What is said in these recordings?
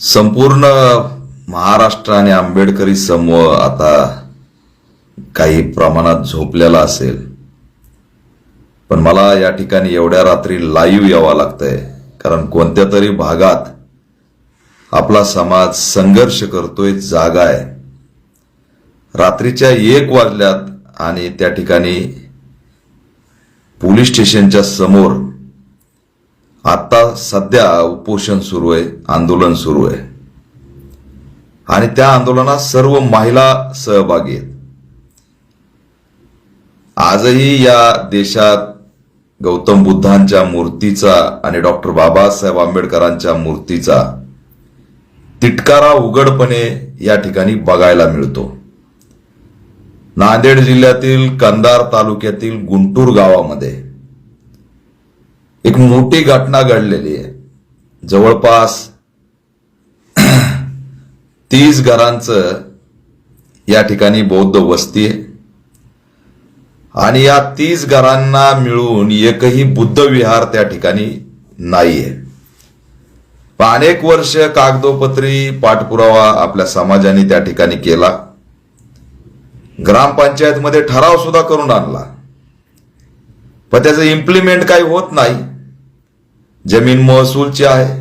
संपूर्ण महाराष्ट्र आणि आंबेडकरी समूह आता काही प्रमाणात झोपलेला असेल. पण मला या ठिकाणी एवढ्या रात्री लाईव्ह यावं लागतंय. कारण कोणत्या तरी भागात आपला समाज संघर्ष करतोय जागा आहे. रात्रीच्या एक वाजल्यात आणि त्या ठिकाणी पोलीस स्टेशनच्या समोर आता सध्या उपोषण सुरू आहे आंदोलन सुरू आहे. आणि त्या आंदोलनात सर्व महिला सहभागी आहेत. आजही या देशात गौतम बुद्धांच्या मूर्तीचा आणि डॉक्टर बाबासाहेब आंबेडकरांच्या मूर्तीचा तिटकारा उघडपणे या ठिकाणी बघायला मिळतो. नांदेड जिल्ह्यातील कंधार तालुक्यातील गुंटूर गावामध्ये एक मोठी घटना घडलेली आहे. जवळपास तीस घरांचं या ठिकाणी बौद्ध वस्ती आहे. आणि या तीस घरांना मिळून एकही बुद्ध विहार त्या ठिकाणी नाहीये अनेक वर्ष कागदोपत्री पाठपुरावा आपल्या समाजाने त्या ठिकाणी केला. ग्रामपंचायतमध्ये ठराव सुद्धा करून आणला. पण त्याचं इम्प्लिमेंट काही होत नाही. जमीन महसूलची आहे.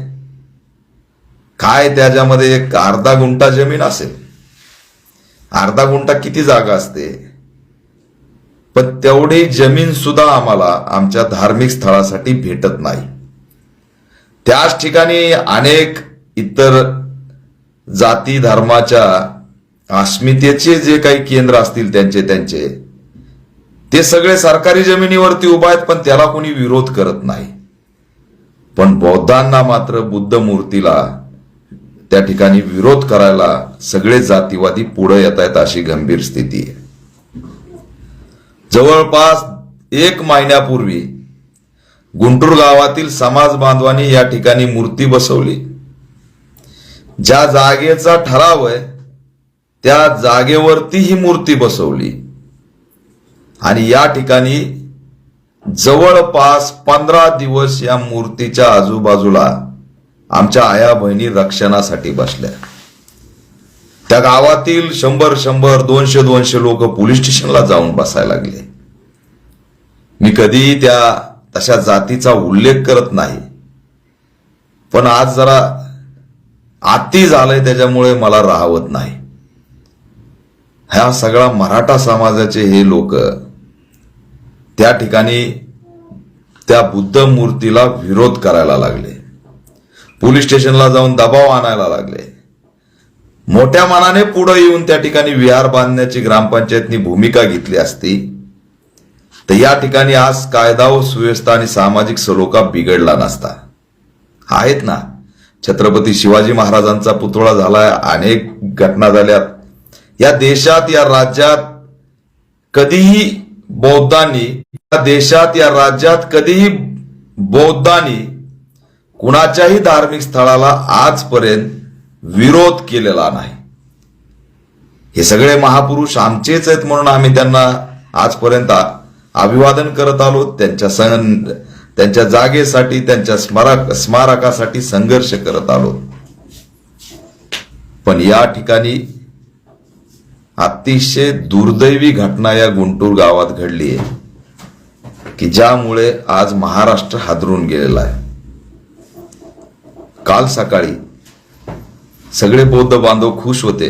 काय त्याच्यामध्ये एक अर्धा गुंठा जमीन असेल? अर्धा गुंठा किती जागा असते? पण तेवढी जमीन सुद्धा आम्हाला आमच्या धार्मिक स्थळासाठी भेटत नाही. त्याच ठिकाणी अनेक इतर जाती धर्माच्या अस्मितेचे जे काही केंद्र असतील त्यांचे त्यांचे ते सगळे सरकारी जमिनीवरती उभा आहेत पण त्याला कोणी विरोध करत नाही. पण बौद्धांना मात्र बुद्ध मूर्तीला त्या ठिकाणी विरोध करायला सगळे जातीवादी पुढे येत आहेत अशी गंभीर स्थिती आहे. जवळपास एक महिन्यापूर्वी गुंटूर गावातील समाज बांधवांनी या ठिकाणी मूर्ती बसवली. ज्या जागेचा ठराव आहे त्या जागेवरती ही मूर्ती बसवली. आणि या ठिकाणी जवळपास पंधरा दिवस या मूर्तीच्या आजूबाजूला आमच्या आया बहिणी रक्षणासाठी बसल्या. त्या गावातील शंभर शंभर दोनशे दोनशे लोक पोलीस स्टेशनला जाऊन बसायला लागले. मी कधी त्या तशा जातीचा उल्लेख करत नाही. पण आज जरा आती झालंय त्याच्यामुळे मला राहवत नाही. ह्या सगळा मराठा समाजाचे हे लोक त्या ठिकाणी त्या बुद्ध मूर्तीला विरोध करायला लागले. पोलीस स्टेशनला जाऊन दबाव आणायला लागले. मोठ्या मनाने पुढे येऊन त्या ठिकाणी विहार बांधण्याची ग्रामपंचायतनी भूमिका घेतली असती. तर या ठिकाणी आज कायदा व सुव्यवस्था आणि सामाजिक सलोखा बिघडला नसता. आहेत ना. छत्रपती शिवाजी महाराजांचा पुतळा झालाय अनेक घटना झाल्यात. या देशात या राज्यात कधीही बौद्धांनी देशात या राज्यात कधीही बौद्धांनी कुणाच्याही धार्मिक स्थळाला आजपर्यंत विरोध केलेला नाही. हे सगळे महापुरुष आमचेच आहेत म्हणून आम्ही त्यांना आजपर्यंत अभिवादन करत आलो. त्यांच्या सण त्यांच्या जागेसाठी त्यांच्या स्मारक स्मारकासाठी संघर्ष करत आलो. पण या ठिकाणी अतिशय दुर्दैवी घटना या गुंटूर गावात घडली आहे की ज्यामुळे आज महाराष्ट्र हादरून गेलेला आहे. काल सकाळी सगळे बौद्ध बांधव खुश होते.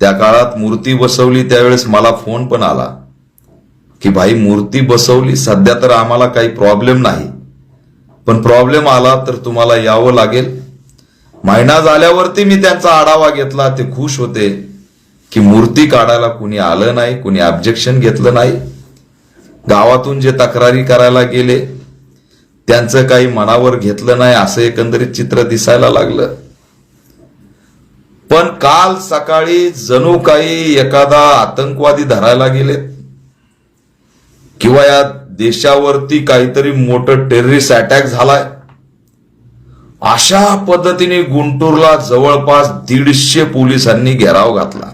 त्या काळात मूर्ती बसवली त्यावेळेस मला फोन पण आला की भाई मूर्ती बसवली सध्या तर आम्हाला काही प्रॉब्लेम नाही. पण प्रॉब्लेम आला तर तुम्हाला यावं लागेल. महिना झाल्यावरती मी त्यांचा आढावा घेतला. ते खुश होते की मूर्ती काढायला कुणी आलं नाही कुणी ऑब्जेक्शन घेतलं नाही. गावातून जे तक्रारी करायला गेले त्यांचं काही मनावर घेतलं नाही असं एकंदरीत चित्र दिसायला लागलं. पण काल सकाळी जणू काही एखादा आतंकवादी धरायला गेलेत किंवा या देशावरती काहीतरी मोठं टेररिस्ट अटॅक झालाय अशा पद्धतीने गुंटूरला जवळपास दीडशे पोलिसांनी घेराव घातला.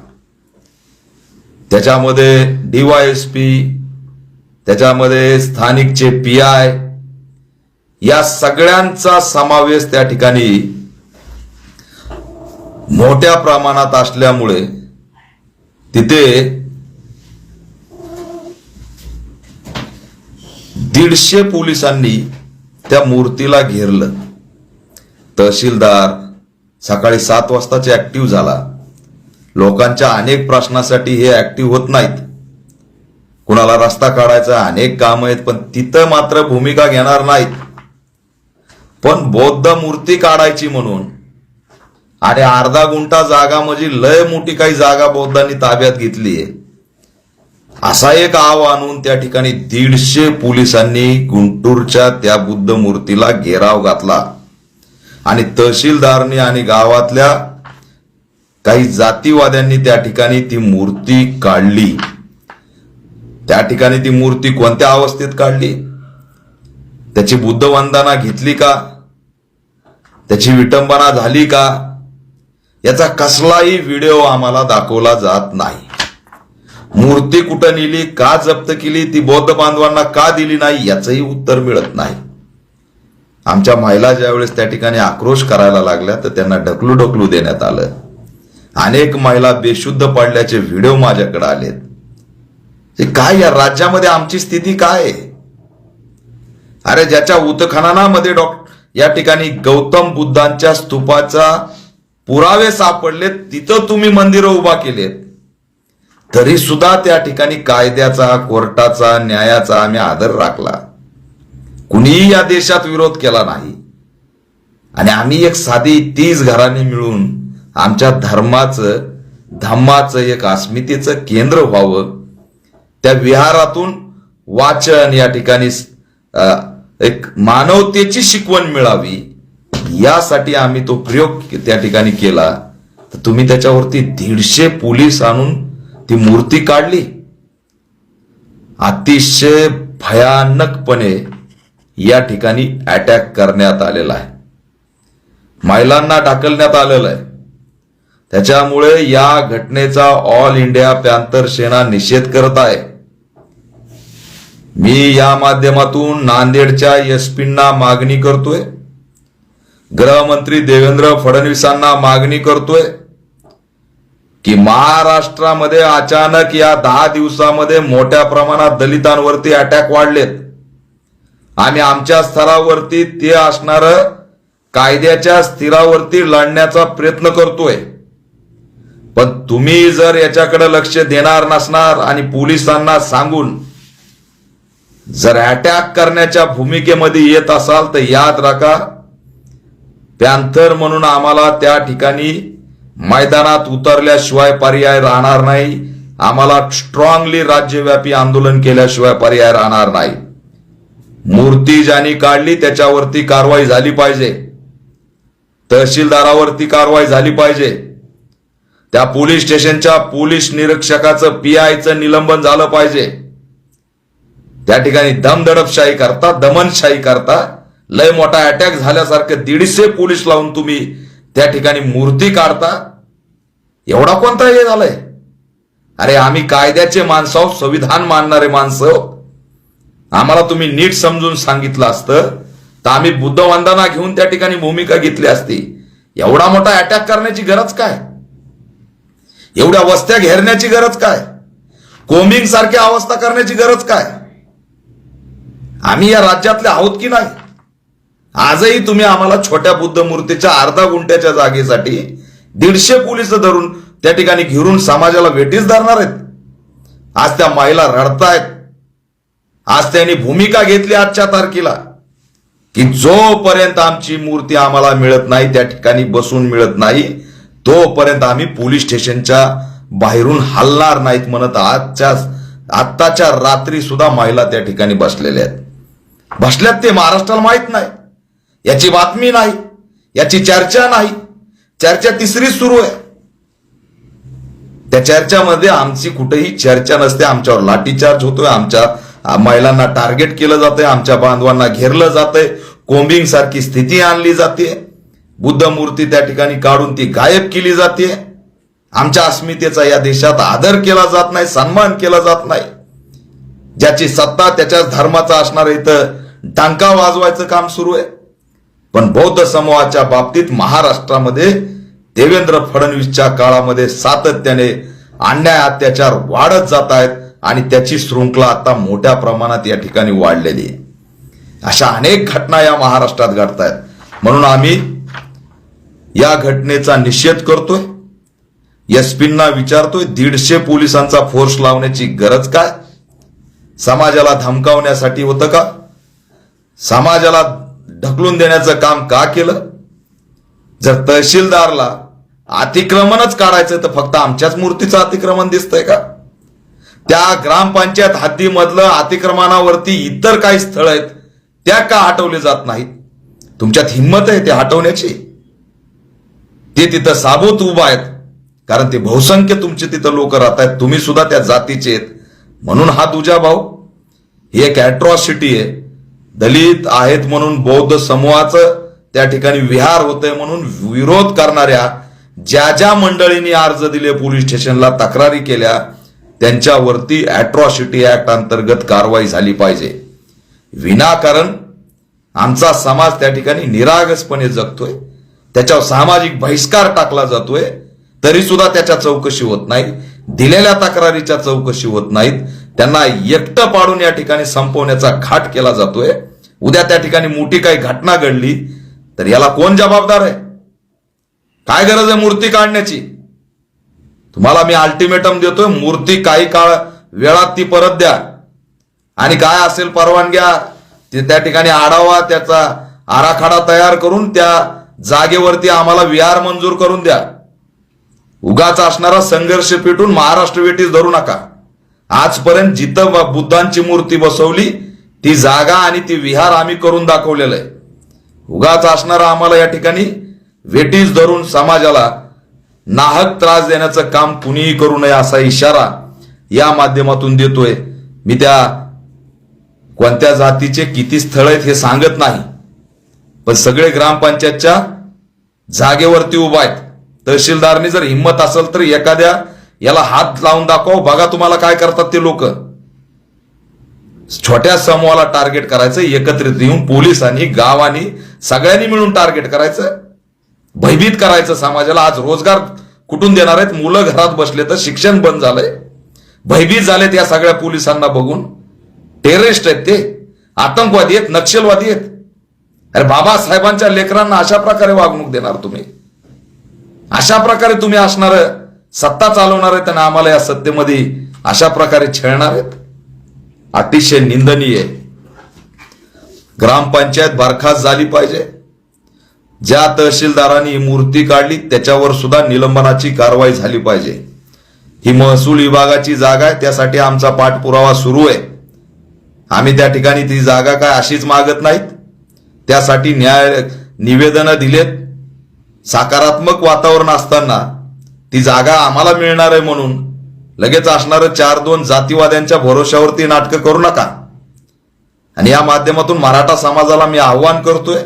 त्याच्यामध्ये डीवायएसपी त्याच्यामध्ये स्थानिकचे पी आय या सगळ्यांचा समावेश त्या ठिकाणी मोठ्या प्रमाणात असल्यामुळे तिथे दीडशे पोलिसांनी त्या मूर्तीला घेरलं. तहसीलदार सकाळी सात वाजताचे ऍक्टिव्ह झाला. लोकांच्या अनेक प्रश्नासाठी हे ऍक्टिव्ह होत नाहीत. कुणाला रस्ता काढायचा अनेक काम आहेत पण तिथं मात्र भूमिका घेणार नाहीत. पण बौद्ध मूर्ती काढायची म्हणून आणि अर्धा गुंठा जागा म्हणजे लय मोठी काही जागा बौद्धांनी ताब्यात घेतली आहे. असा एक आव आणून त्या ठिकाणी दीडशे पोलिसांनी गुंटूरच्या त्या बुद्ध मूर्तीला घेराव घातला. आणि तहसीलदारनी आणि गावातल्या काही जातीवाद्यांनी त्या ठिकाणी ती मूर्ती काढली. त्या ठिकाणी ती मूर्ती कोणत्या अवस्थेत काढली? त्याची बुद्ध वंदना घेतली का? त्याची विटंबना झाली का? याचा कसलाही व्हिडिओ आम्हाला दाखवला जात नाही. मूर्ती कुठं नेली का जप्त केली ती बौद्ध बांधवांना का दिली नाही याचंही उत्तर मिळत नाही. आमच्या महिला ज्यावेळेस त्या ठिकाणी आक्रोश करायला लागल्या तर त्यांना ढकलू ढकलू देण्यात आलं. अनेक महिला बेशुद्ध पडल्याचे व्हिडिओ माझ्याकडे आलेत. काय या राज्यामध्ये आमची स्थिती काय? आहे अरे ज्याच्या उत्खननामध्ये डॉक्टर या ठिकाणी गौतम बुद्धांच्या स्तूपाचा पुरावे सापडले तिथं तुम्ही मंदिरं उभा केलेत. तरी सुद्धा त्या ठिकाणी कायद्याचा कोर्टाचा न्यायाचा आम्ही आदर राखला. कुणीही या देशात विरोध केला नाही. आणि आम्ही एक साधी तीस घरांनी मिळून आमच्या धर्माचं धम्माचं एक अस्मितेचं केंद्र व्हावं त्या विहारातून वाचन या ठिकाणी एक मानवतेची शिकवण मिळावी यासाठी आम्ही तो प्रयोग त्या ठिकाणी केला. तर तुम्ही त्याच्यावरती दीडशे पोलीस आणून ती मूर्ती काढली. अतिशय भयानकपणे या ठिकाणी अटॅक करण्यात आलेला आहे. महिलांना ढकलण्यात आलेलं आहे. त्याच्यामुळे या घटनेचा ऑल इंडिया पॅंथर सेना निषेध करत आहे. मी या माध्यमातून नांदेडच्या एसपींना मागणी करतोय. गृहमंत्री देवेंद्र फडणवीसांना मागणी करतोय की महाराष्ट्रामध्ये अचानक या दहा दिवसामध्ये मोठ्या प्रमाणात दलितांवरती अटॅक वाढलेत. आणि आमच्या स्तरावरती ते असणार कायद्याच्या स्थिरावरती लढण्याचा प्रयत्न करतोय. पण तुम्ही जर याच्याकडे लक्ष देणार नसणार आणि पोलिसांना सांगून जर अटॅक करण्याच्या भूमिकेमध्ये येत असाल तर याद राखा पॅन्थर म्हणून आम्हाला त्या ठिकाणी मैदानात उतरल्याशिवाय पर्याय राहणार नाही. आम्हाला स्ट्रॉंगली राज्यव्यापी आंदोलन केल्याशिवाय पर्याय राहणार नाही. मूर्ती ज्यांनी काढली त्याच्यावरती कारवाई झाली पाहिजे. तहसीलदारावरती कारवाई झाली पाहिजे. त्या पोलीस स्टेशनच्या पोलीस निरीक्षकाचं पीआयचं निलंबन झालं पाहिजे. त्या ठिकाणी दमदडपशाही करता दमनशाही करता लय मोठा अटॅक झाल्यासारखं दीडशे पोलीस लावून तुम्ही त्या ठिकाणी मूर्ती काढता एवढा कोणता हे झालंय? अरे आम्ही कायद्याचे माणसं आहोत संविधान मानणारे माणसं आम्हाला तुम्ही नीट समजून सांगितलं असतं तर आम्ही बुद्ध वंदना घेऊन त्या ठिकाणी भूमिका घेतली असती. एवढा मोठा अटॅक करण्याची गरज काय? एवढ्या वस्त्या घेरण्याची गरज काय? कोमिंग सारखी अवस्था करण्याची गरज काय? आम्ही या राज्यातले आहोत की नाही? आजही तुम्ही आम्हाला छोट्या बुद्ध मूर्तीच्या अर्धा गुंट्याच्या जागेसाठी दीडशे पोलीस धरून त्या ठिकाणी घेरून समाजाला वेटीस धरणार आहेत. आज त्या महिला रडतायत. आज त्यांनी भूमिका घेतली आजच्या तारखेला. की जोपर्यंत आमची मूर्ती आम्हाला मिळत नाही त्या ठिकाणी बसून मिळत नाही तोपर्यंत आम्ही पोलीस स्टेशनच्या बाहेरून हलणार नाहीत म्हणत आजच्या आत्ताच्या रात्री सुद्धा महिला त्या ठिकाणी बसलेल्या आहेत. बसल्यात ते महाराष्ट्राला माहीत नाही. याची बातमी नाही. याची चर्चा नाही. चर्चा तिसरीच सुरू आहे. त्या चर्चामध्ये आमची कुठेही चर्चा नसते. आमच्यावर लाठीचार्ज होतोय. आमच्या महिलांना टार्गेट केलं जातंय. आमच्या बांधवांना घेरलं जातंय. कोंबिंग सारखी स्थिती आणली जाते. बुद्ध मूर्ती त्या ठिकाणी काढून ती गायब केली जाते. आमच्या अस्मितेचा या देशात आदर केला जात नाही सन्मान केला जात नाही. ज्याची सत्ता त्याच्याच धर्माचा असणार इथं. टांका वाजवायचं काम सुरू आहे. पण बौद्ध समूहाच्या बाबतीत महाराष्ट्रामध्ये देवेंद्र फडणवीसच्या काळामध्ये सातत्याने अन्याय अत्याचार वाढत जात आहेत आणि त्याची शृंखला आता मोठ्या प्रमाणात या ठिकाणी वाढलेली आहे. अशा अनेक घटना या महाराष्ट्रात घडत आहेत म्हणून आम्ही या घटनेचा निषेध करतोय. एसपींना विचारतोय दीडशे पोलिसांचा फोर्स लावण्याची गरज काय? समाजाला धमकावण्यासाठी होतं का? समाजाला ढकलून देण्याचं काम का केलं? जर तहसीलदारला अतिक्रमणच काढायचं तर फक्त आमच्याच मूर्तीचं अतिक्रमण दिसतंय का? त्या ग्रामपंचायत हद्दीमधलं अतिक्रमणावरती इतर काही स्थळ आहेत त्या का हटवले जात नाहीत? तुमच्यात हिंमत आहे ते हटवण्याची? ते तिथं साबूत उभा आहेत कारण ते बहुसंख्य तुमचे तिथं लोक राहत आहेत तुम्ही सुद्धा त्या जातीचे आहेत. म्हणून हा तुझा भाऊ ही एक अॅट्रॉसिटी आहे. दलित आहेत म्हणून बौद्ध समूहाचं त्या ठिकाणी विहार होतंय म्हणून विरोध करणाऱ्या ज्या ज्या मंडळींनी अर्ज दिले पोलीस स्टेशनला तक्रारी केल्या त्यांच्यावरती अॅट्रॉसिटी ऍक्ट अंतर्गत कारवाई झाली पाहिजे. विनाकारण आमचा समाज त्या ठिकाणी निरागसपणे जगतोय त्याच्यावर सामाजिक बहिष्कार टाकला जातोय तरी सुद्धा त्याच्या चौकशी होत नाही. दिलेल्या तक्रारीच्या चौकशी होत नाहीत. त्यांना एकटं पाडून या ठिकाणी संपवण्याचा घाट केला जातोय. उद्या त्या ठिकाणी मोठी काही घटना घडली तर याला कोण जबाबदार आहे? काय गरज आहे मूर्ती काढण्याची? तुम्हाला मी अल्टिमेटम देतोय मूर्ती काही काळ वेळात ती परत द्या. आणि काय असेल परवानग्या ते त्या ठिकाणी आढावा त्याचा आराखडा तयार करून त्या जागेवरती आम्हाला विहार मंजूर करून द्या. उगाच असणारा संघर्ष पेटून महाराष्ट्र वेटीस धरू नका. आजपर्यंत जिथं बुद्धांची मूर्ती बसवली ती जागा आणि ती विहार आम्ही करून दाखवलेलं आहे. उगाच असणारा आम्हाला या ठिकाणी वेटीस धरून समाजाला नाहक त्रास देण्याचं काम कुणीही करू नये असा इशारा या माध्यमातून देतोय. मी त्या कोणत्या जातीचे किती स्थळ आहेत हे सांगत नाही. पण सगळे ग्रामपंचायतच्या जागेवरती उभा आहेत. तहसीलदारनी जर हिंमत असेल तर एखाद्या याला हात लावून दाखव बघा तुम्हाला काय करतात ते लोक. छोट्या समूहाला टार्गेट करायचं एकत्रित येऊन पोलिसांनी गावानी सगळ्यांनी मिळून टार्गेट करायचं भयभीत करायचं समाजाला. आज रोजगार कुठून देणार आहेत? मुलं घरात बसले तर शिक्षण बंद झालंय. भयभीत झालेत या सगळ्या पोलिसांना बघून. टेररिस्ट आहेत ते. आतंकवादी आहेत नक्षलवादी आहेत. अरे बाबासाहेबांच्या लेकरांना अशा प्रकारे वागणूक देणार तुम्ही. अशा प्रकारे तुम्ही असणार सत्ता चालवणार आहेत आणि आम्हाला या सत्तेमध्ये अशा प्रकारे छेळणार आहेत. अतिशय निंदनीय ग्रामपंचायत बरखास्त झाली पाहिजे. ज्या तहसीलदारांनी ही मूर्ती काढली त्याच्यावर सुद्धा निलंबनाची कारवाई झाली पाहिजे. ही महसूल विभागाची जागा आहे त्यासाठी आमचा पाठपुरावा सुरू आहे. आम्ही त्या ठिकाणी ती जागा काय अशीच मागत नाहीत. त्यासाठी न्याय निवेदनं दिलेत. सकारात्मक वातावरण असताना ती जागा आम्हाला मिळणार आहे म्हणून लगेच असणारं चार दोन जातीवाद्यांच्या भरोश्यावरती नाटकं करू नका. आणि या माध्यमातून मराठा समाजाला मी आव्हान करतोय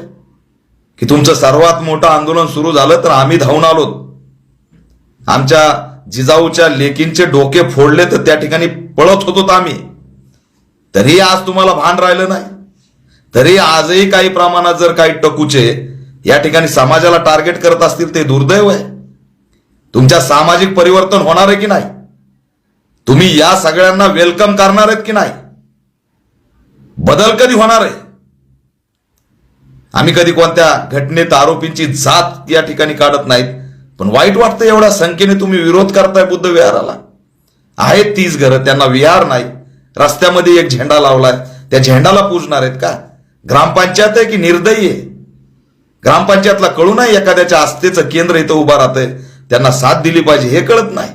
की तुमचं सर्वात मोठं आंदोलन सुरू झालं तर आम्ही धावून आलो. आमच्या जिजाऊच्या लेकींचे डोके फोडले तर त्या ठिकाणी पळत होतो आम्ही. तरी आज तुम्हाला भान राहिलं नाही. तरी आजही काही प्रमाणात जर काही टकूचे या ठिकाणी समाजाला टार्गेट करत असतील ते दुर्दैव आहे. तुमच्या सामाजिक परिवर्तन होणार आहे की नाही? तुम्ही या सगळ्यांना वेलकम करणार आहेत की नाही? बदल कधी होणार आहे? आम्ही कधी कोणत्या घटनेत आरोपींची जात या ठिकाणी काढत नाहीत पण वाईट वाटतं एवढ्या संख्येने तुम्ही विरोध करताय बुद्ध विहाराला. आहेत तीच घरं त्यांना विहार नाही. रस्त्यामध्ये एक झेंडा लावलाय. त्या झेंडाला पूजणार आहेत का? ग्रामपंचायत आहे की निर्दयी आहे? ग्रामपंचायतला कळू नाही एखाद्याच्या आस्थेचं केंद्र इथं उभं राहतंय. त्यांना साथ दिली पाहिजे हे कळत नाही.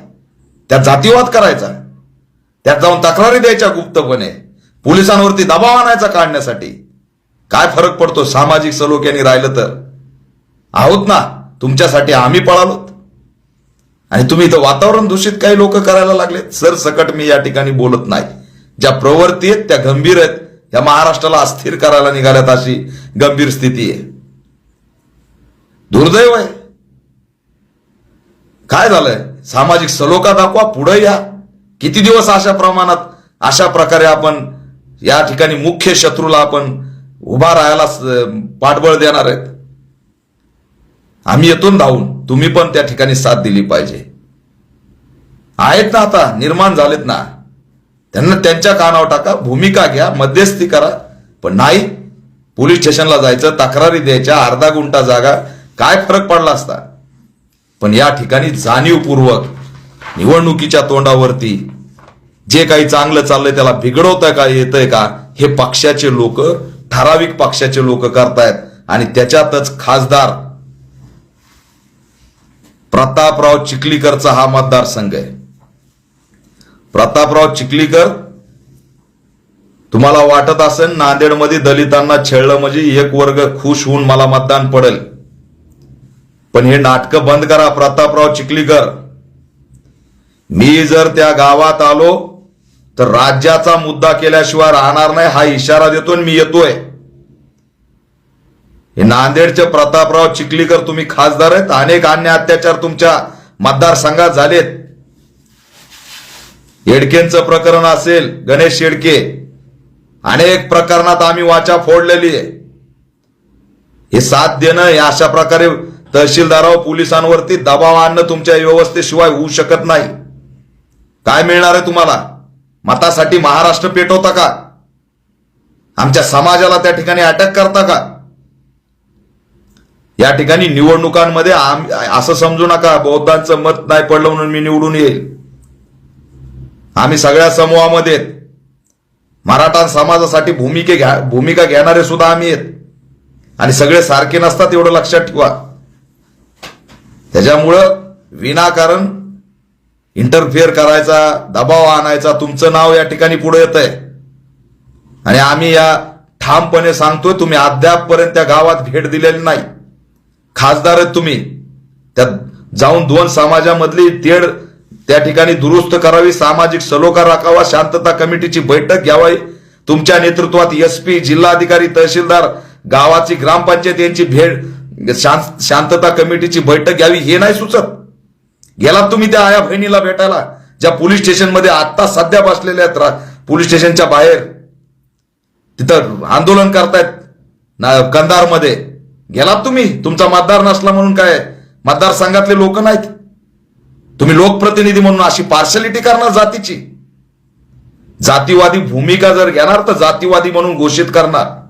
त्यात जातीवाद करायचा. त्यात जाऊन तक्रारी द्यायच्या गुप्तपणे. पोलिसांवरती दबाव आणायचा काढण्यासाठी. काय फरक पडतो सामाजिक सलोख्याने राहिलं तर? आहोत ना तुमच्यासाठी आम्ही पळालोत. आणि तुम्ही इथं वातावरण दूषित काही लोक करायला लागलेत? सरसकट मी या ठिकाणी बोलत नाही. ज्या प्रवृत्ती आहेत त्या गंभीर आहेत. या महाराष्ट्राला अस्थिर करायला निघाल्यात अशी गंभीर स्थिती आहे. दुर्दैव आहे. काय झालंय? सामाजिक सलोखा दाखवा पुढे या. किती दिवस अशा प्रमाणात अशा प्रकारे आपण या ठिकाणी मुख्य शत्रूला आपण उभा राहायला पाठबळ देणार आहेत? आम्ही येतो ना धावून तुम्ही पण त्या ठिकाणी साथ दिली पाहिजे. आहेत ना आता निर्माण झालेत ना. त्यांना त्यांच्या कानावर टाका भूमिका घ्या मध्यस्थी करा. पण नाही पोलीस स्टेशनला जायचं तक्रारी द्यायच्या अर्धा गुंठा जागा काय फरक पडला असता? पण या ठिकाणी जाणीवपूर्वक निवडणुकीच्या तोंडावरती जे काही चांगलं चाललंय त्याला बिघडवता का येतंय का हे पक्षाचे लोक ठराविक पक्षाचे लोक करतायत. आणि त्याच्यातच खासदार प्रतापराव चिखलीकरचा हा मतदारसंघ आहे. प्रतापराव चिखलीकर तुम्हाला वाटत असेल नांदेडमध्ये दलितांना छेळलं म्हणजे एक वर्ग खुश होऊन मला मतदान पडेल. पण हे नाटकं बंद करा प्रतापराव चिखलीकर. मी जर त्या गावात आलो तर राज्याचा मुद्दा केल्याशिवाय राहणार नाही हा इशारा देतो आणि मी येतोय. हे नांदेडचे प्रतापराव चिखलीकर तुम्ही खासदार आहेत अनेक अन्य अत्याचार तुमच्या मतदारसंघात झालेत. येडकेंचं प्रकरण असेल गणेश येडके अनेक प्रकरणात आम्ही वाचा फोडलेली आहे. हे साथ देणं हे अशा प्रकारे तहसीलदारावर पोलिसांवरती दबाव आणणं तुमच्या व्यवस्थेशिवाय होऊ शकत नाही. काय मिळणार आहे तुम्हाला? मतासाठी महाराष्ट्र पेटवता का? आमच्या समाजाला त्या ठिकाणी अटक करता का? या ठिकाणी निवडणुकांमध्ये आम- असं समजू नका बौद्धांचं मत नाही पडलं म्हणून मी निवडून येईल. आम्ही सगळ्या समूहामध्ये मराठा समाजासाठी भूमिके घ्या भूमिका घेणारे सुद्धा आम्ही आहेत. आणि सगळे सारखे नसतात एवढं लक्षात ठेवा. त्याच्यामुळं विनाकारण इंटरफिअर करायचा दबाव आणायचा तुमचं नाव या ठिकाणी पुढे येत आहे आणि आम्ही या ठामपणे सांगतोय तुम्ही अद्यापपर्यंत त्या गावात भेट दिलेली नाही. खासदार आहेत तुम्ही. त्यात जाऊन दोन समाजामधली तेढ त्या ठिकाणी दुरुस्त करावी सामाजिक सलोखा राखावा शांतता कमिटीची बैठक घ्यावी. तुमच्या नेतृत्वात एस पी जिल्हाधिकारी तहसीलदार गावाची ग्रामपंचायत यांची भेट म्हणजे शांत शांतता कमिटीची बैठक घ्यावी हे नाही सुचत. गेलात तुम्ही त्या आया बहिणीला भेटायला ज्या पोलीस स्टेशनमध्ये आत्ता सध्या बसलेल्या आहेत पोलीस स्टेशनच्या बाहेर. तिथं आंदोलन करतायत ना कंधारमध्ये. गेलात तुम्ही? तुमचा मतदार नसला म्हणून काय? मतदार संघातले लोक नाहीत. तुम्ही लोकप्रतिनिधी म्हणून अशी पार्शलिटी करणार जातीची. जातीवादी भूमिका जर घेणार तर जातीवादी म्हणून घोषित करणार.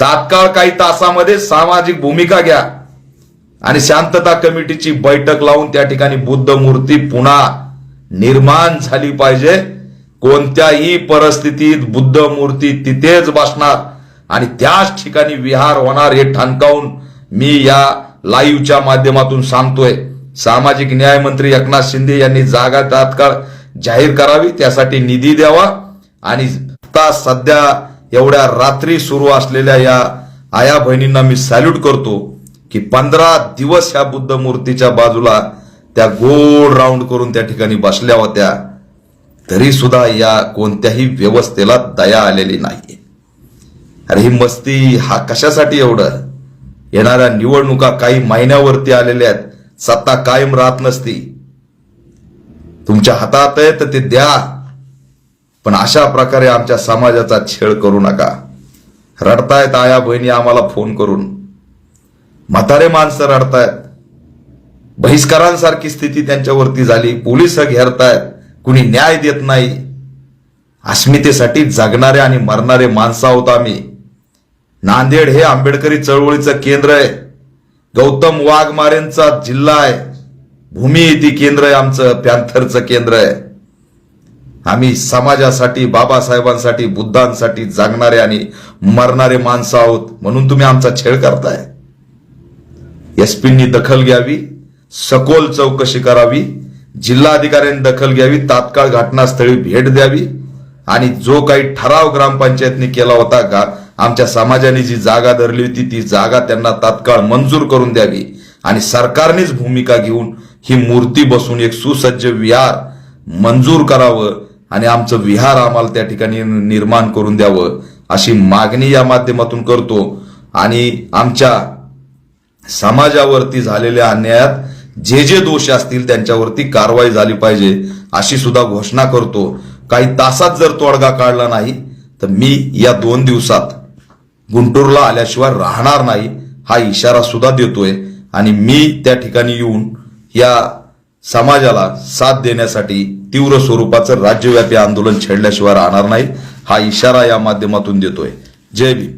तात्काळ काही तासामध्ये सामाजिक भूमिका घ्या. आणि शांतता कमिटीची बैठक लावून त्या ठिकाणी बुद्ध मूर्ती पुन्हा निर्माण झाली पाहिजे. कोणत्याही परिस्थितीत बुद्ध मूर्ती तिथेच बसणार. आणि त्याच ठिकाणी विहार होणार हे ठणकावून मी या लाईव्हच्या माध्यमातून सांगतोय. सामाजिक न्याय मंत्री एकनाथ शिंदे यांनी जागा तात्काळ जाहीर करावी त्यासाठी निधी द्यावा. आणि आता सध्या एवढ्या रात्री सुरू असलेल्या या आया बहिणींना मी सॅल्यूट करतो की पंधरा दिवस ह्या बुद्ध मूर्तीच्या बाजूला त्या गोल राऊंड करून त्या ठिकाणी बसल्या होत्या. तरी सुद्धा या कोणत्याही व्यवस्थेला दया आलेली नाही अरे ही मस्ती हा कशासाठी एवढं? येणाऱ्या निवडणुका काही महिन्यावरती आलेल्या आहेत. सत्ता कायम राहत नसती. तुमच्या हातात आहे तर ते द्या. पण अशा प्रकारे आमच्या समाजाचा छेड करू नका. रडतायत आया बहिणी आम्हाला फोन करून. म्हातारे माणसं रडतायत. बहिष्कारांसारखी स्थिती त्यांच्यावरती झाली. पोलीस घेरतायत. कुणी न्याय देत नाही. अस्मितेसाठी जगणारे आणि मरणारे माणसं आहोत आम्ही. नांदेड हे आंबेडकरी चळवळीचं केंद्र आहे. गौतम वाघमारेंचा जिल्हा आहे. भूमिती केंद्र आहे आमचं पॅन्थरचं केंद्र आहे. आम्ही समाजासाठी बाबासाहेबांसाठी बुद्धांसाठी जगणारे आणि मरणारे माणसं आहोत म्हणून तुम्ही आमचा छेड करताय. एसपींनी दखल घ्यावी सखोल चौकशी करावी जिल्हाधिकाऱ्यांनी दखल घ्यावी तात्काळ घटनास्थळी भेट द्यावी आणि जो काही ठराव ग्रामपंचायतने केला होता का आमच्या समाजाने जी जागा धरली होती ती जागा त्यांना तात्काळ मंजूर करून द्यावी आणि सरकारनेच भूमिका घेऊन ही मूर्ती बसून एक सुसज्ज विहार मंजूर करावं आणि आमचं विहार आम्हाला त्या ठिकाणी निर्माण करून द्यावं अशी मागणी या माध्यमातून करतो. आणि आमच्या समाजावरती झालेल्या अन्यायात जे जे दोष असतील त्यांच्यावरती कारवाई झाली पाहिजे अशी सुद्धा घोषणा करतो. काही तासात जर तोडगा काढला नाही तर मी या दोन दिवसात गुंटूरला आल्याशिवाय राहणार नाही हा इशारा सुद्धा देतोय. आणि मी त्या ठिकाणी येऊन या समाजाला साथ देण्यासाठी तीव्र स्वरूपाचं राज्यव्यापी आंदोलन छेडल्याशिवाय राहणार नाही हा इशारा या माध्यमातून देतोय. जय भीम.